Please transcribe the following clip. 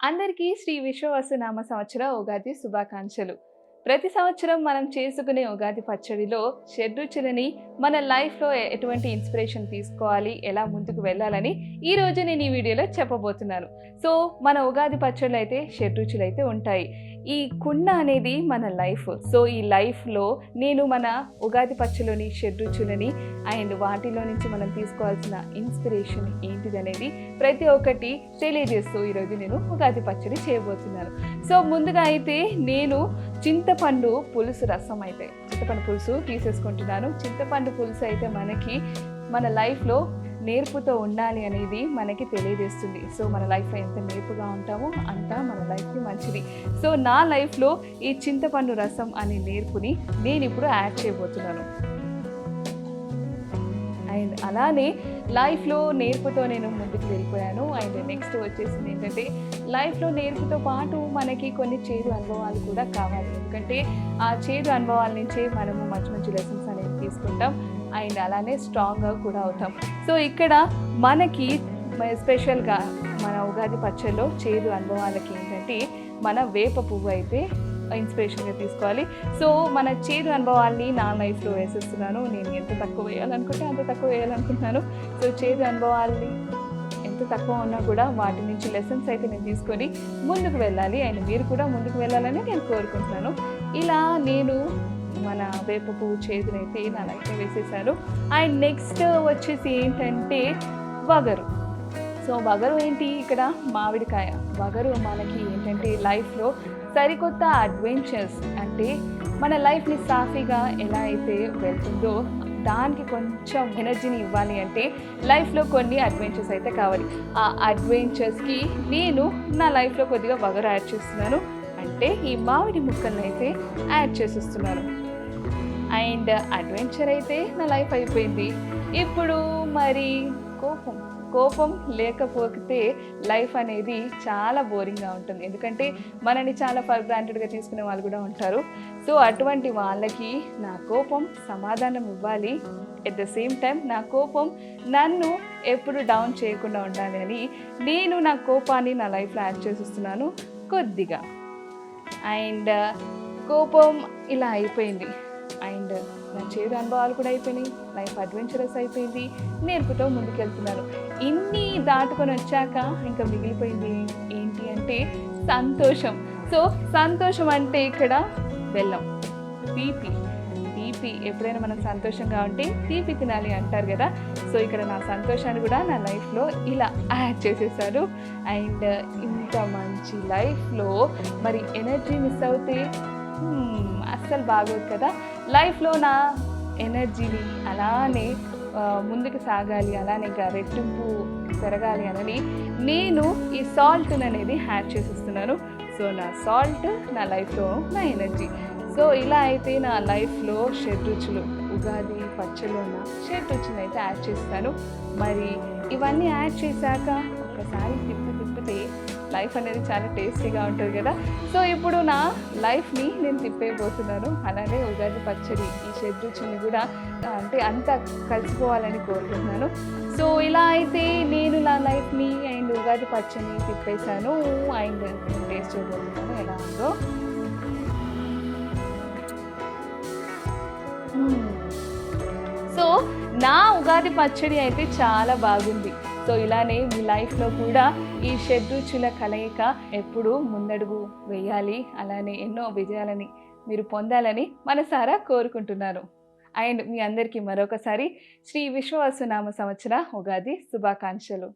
అందరికీ శ్రీ విశ్వవసునామ సంవత్సర ఉగాది శుభాకాంక్షలు. ప్రతి సంవత్సరం మనం చేసుకునే ఉగాది పచ్చడిలో షడ్రుచులని మన లైఫ్లో ఎటువంటి ఇన్స్పిరేషన్ తీసుకోవాలి ఎలా ముందుకు వెళ్ళాలని ఈ రోజు నేను ఈ వీడియోలో చెప్పబోతున్నాను. సో మన ఉగాది పచ్చళ్ళు అయితే షడ్రుచులు అయితే ఉంటాయి. ఈ కుండ అనేది మన లైఫ్. సో ఈ లైఫ్లో నేను మన ఉగాది పచ్చలోని షడ్రుచులని అండ్ వాటిలో నుంచి మనం తీసుకోవాల్సిన ఇన్స్పిరేషన్ ఏంటిది అనేది ప్రతి ఒక్కటి తెలియజేస్తూ ఈరోజు నేను ఉగాది పచ్చడి చేయబోతున్నాను. సో ముందుగా అయితే నేను చింతపండు పులుసు రసం అయితే చింతపండు పులుసు తీసేసుకుంటున్నాను. చింతపండు పులుసు అయితే మనకి మన లైఫ్లో నేర్పుతో ఉండాలి అనేది మనకి తెలియజేస్తుంది. సో మన లైఫ్లో ఎంత నేర్పుగా ఉంటామో అంత మన లైఫ్కి మంచిది. సో నా లైఫ్లో ఈ చింతపండు రసం అనే నేర్పుని నేను ఇప్పుడు యాడ్ చేయబోతున్నాను. అండ్ అలానే లైఫ్లో నేర్పుతో నేను ముందుకు వెళ్ళిపోయాను. అండ్ నెక్స్ట్ వచ్చేసింది ఏంటంటే లైఫ్లో నేర్పుతో పాటు మనకి కొన్ని చేదు అనుభవాలు కూడా కావాలి. ఎందుకంటే ఆ చేదు అనుభవాల నుంచే మనము మంచి మంచి లెసన్స్ అనేవి తీసుకుంటాం. అండ్ అలానే స్ట్రాంగ్గా కూడా అవుతాం. సో ఇక్కడ మనకి స్పెషల్గా మన ఉగాది పచ్చల్లో చేదు అనుభవాలకి ఏంటంటే మన వేప పువ్వు అయితే ఇన్స్పిరేషన్గా తీసుకోవాలి. సో మన చేదు అనుభవాల్ని నా లైఫ్లో వేసేస్తున్నాను. నేను ఎంత తక్కువ వేయాలనుకుంటే అంత తక్కువ వేయాలనుకుంటున్నాను. సో చేదు అనుభవాల్ని ఎంత తక్కువ ఉన్నా కూడా వాటి నుంచి లెసన్స్ అయితే నేను తీసుకొని ముందుకు వెళ్ళాలి. అండ్ మీరు కూడా ముందుకు వెళ్ళాలని నేను కోరుకుంటున్నాను. ఇలా నేను మన వేప పువ్వు చేదునైతే నా లైఫ్లో వేసేసాను. అండ్ నెక్స్ట్ వచ్చేసి ఏంటంటే వగరు. సో వగరు ఏంటి ఇక్కడ? మామిడికాయ. వగరు మనకి ఏంటంటే లైఫ్లో సరికొత్త అడ్వెంచర్స్. అంటే మన లైఫ్ని సాఫీగా ఎలా అయితే వెళ్తుందో దానికి కొంచెం ఎనర్జీని ఇవ్వాలి అంటే లైఫ్లో కొన్ని అడ్వెంచర్స్ అయితే కావాలి. ఆ అడ్వెంచర్స్కి నేను నా లైఫ్లో కొద్దిగా వగరు యాడ్ చేస్తున్నాను. అంటే ఈ మామిడి ముక్కల్ని అయితే యాడ్ చేసేస్తున్నాను. అండ్ అడ్వెంచర్ అయితే నా లైఫ్ అయిపోయింది. ఇప్పుడు మరి కోపం. కోపం లేకపోతే లైఫ్ అనేది చాలా బోరింగ్గా ఉంటుంది. ఎందుకంటే మనని చాలా ఫర్ గ్రాంటెడ్గా తీసుకునే వాళ్ళు కూడా ఉంటారు. సో అటువంటి వాళ్ళకి నా కోపం సమాధానం ఇవ్వాలి. ఎట్ ద సేమ్ టైం నా కోపం నన్ను ఎప్పుడు డౌన్ చేయకుండా ఉండాలి అని నేను నా కోపాన్ని నా లైఫ్లో యాడ్ చేసిస్తున్నాను కొద్దిగా. అండ్ కోపం ఇలా అయిపోయింది. అండ్ నా చేదు అనుభవాలు కూడా అయిపోయినాయి. లైఫ్ అడ్వెంచరస్ అయిపోయింది. నేర్పుతో ముందుకెళ్తున్నాను ఇన్ని దాటుకొని వచ్చాక ఇంకా మిగిలిపోయింది ఏంటి అంటే సంతోషం. సో సంతోషం అంటే ఇక్కడ బెల్లం. తీపి. తీపి ఎప్పుడైనా మనం సంతోషంగా ఉంటే తీపి తినాలి అంటారు కదా. సో ఇక్కడ నా సంతోషాన్ని కూడా నా లైఫ్లో ఇలా యాడ్ చేసేసారు. అండ్ ఇంత మంచి లైఫ్లో మరి ఎనర్జీ మిస్ అవుతే అస్సలు బాగోదు కదా. లైఫ్లో నా ఎనర్జీని అలానే ముందుకు సాగాలి అలానే ఇంకా రెట్టింపు పెరగాలి అని నేను ఈ సాల్ట్ అనేది యాడ్ చేసిస్తున్నాను. సో నా సాల్ట్ నా లైఫ్లో నా ఎనర్జీ. సో ఇలా అయితే నా లైఫ్లో షెడ్ రుచులు ఉగాది పచ్చళ్ళు ఉన్న షెడ్ రుచులు అయితే యాడ్ చేస్తాను. మరి ఇవన్నీ యాడ్ చేశాక ఒకసారి తిప్పి తిప్పితే లైఫ్ అనేది చాలా టేస్టీగా ఉంటుంది కదా. సో ఇప్పుడు నా లైఫ్ని నేను తిప్పేయబోతున్నాను. అలానే ఉగాది పచ్చడి ఈ షెడ్ రుచిని కూడా అంటే అంతా కలిసిపోవాలని కోరుకుంటున్నాను. సో ఇలా అయితే నేను నా లైఫ్ని అండ్ ఉగాది పచ్చడిని తిప్పేశాను. అండ్ టేస్ట్ చేయబోతున్నాను ఎలా ఉందో. సో నా ఉగాది పచ్చడి అయితే చాలా బాగుంది. సో ఇలానే మీ లైఫ్లో కూడా ఈ షడ్రుచుల కలయిక ఎప్పుడు ముందడుగు వేయాలి. అలానే ఎన్నో విజయాలని మీరు పొందాలని మనసారా కోరుకుంటున్నాను అండ్ మీ అందరికీ మరొకసారి శ్రీ విశ్వవాసునామ సంవత్సర ఉగాది శుభాకాంక్షలు.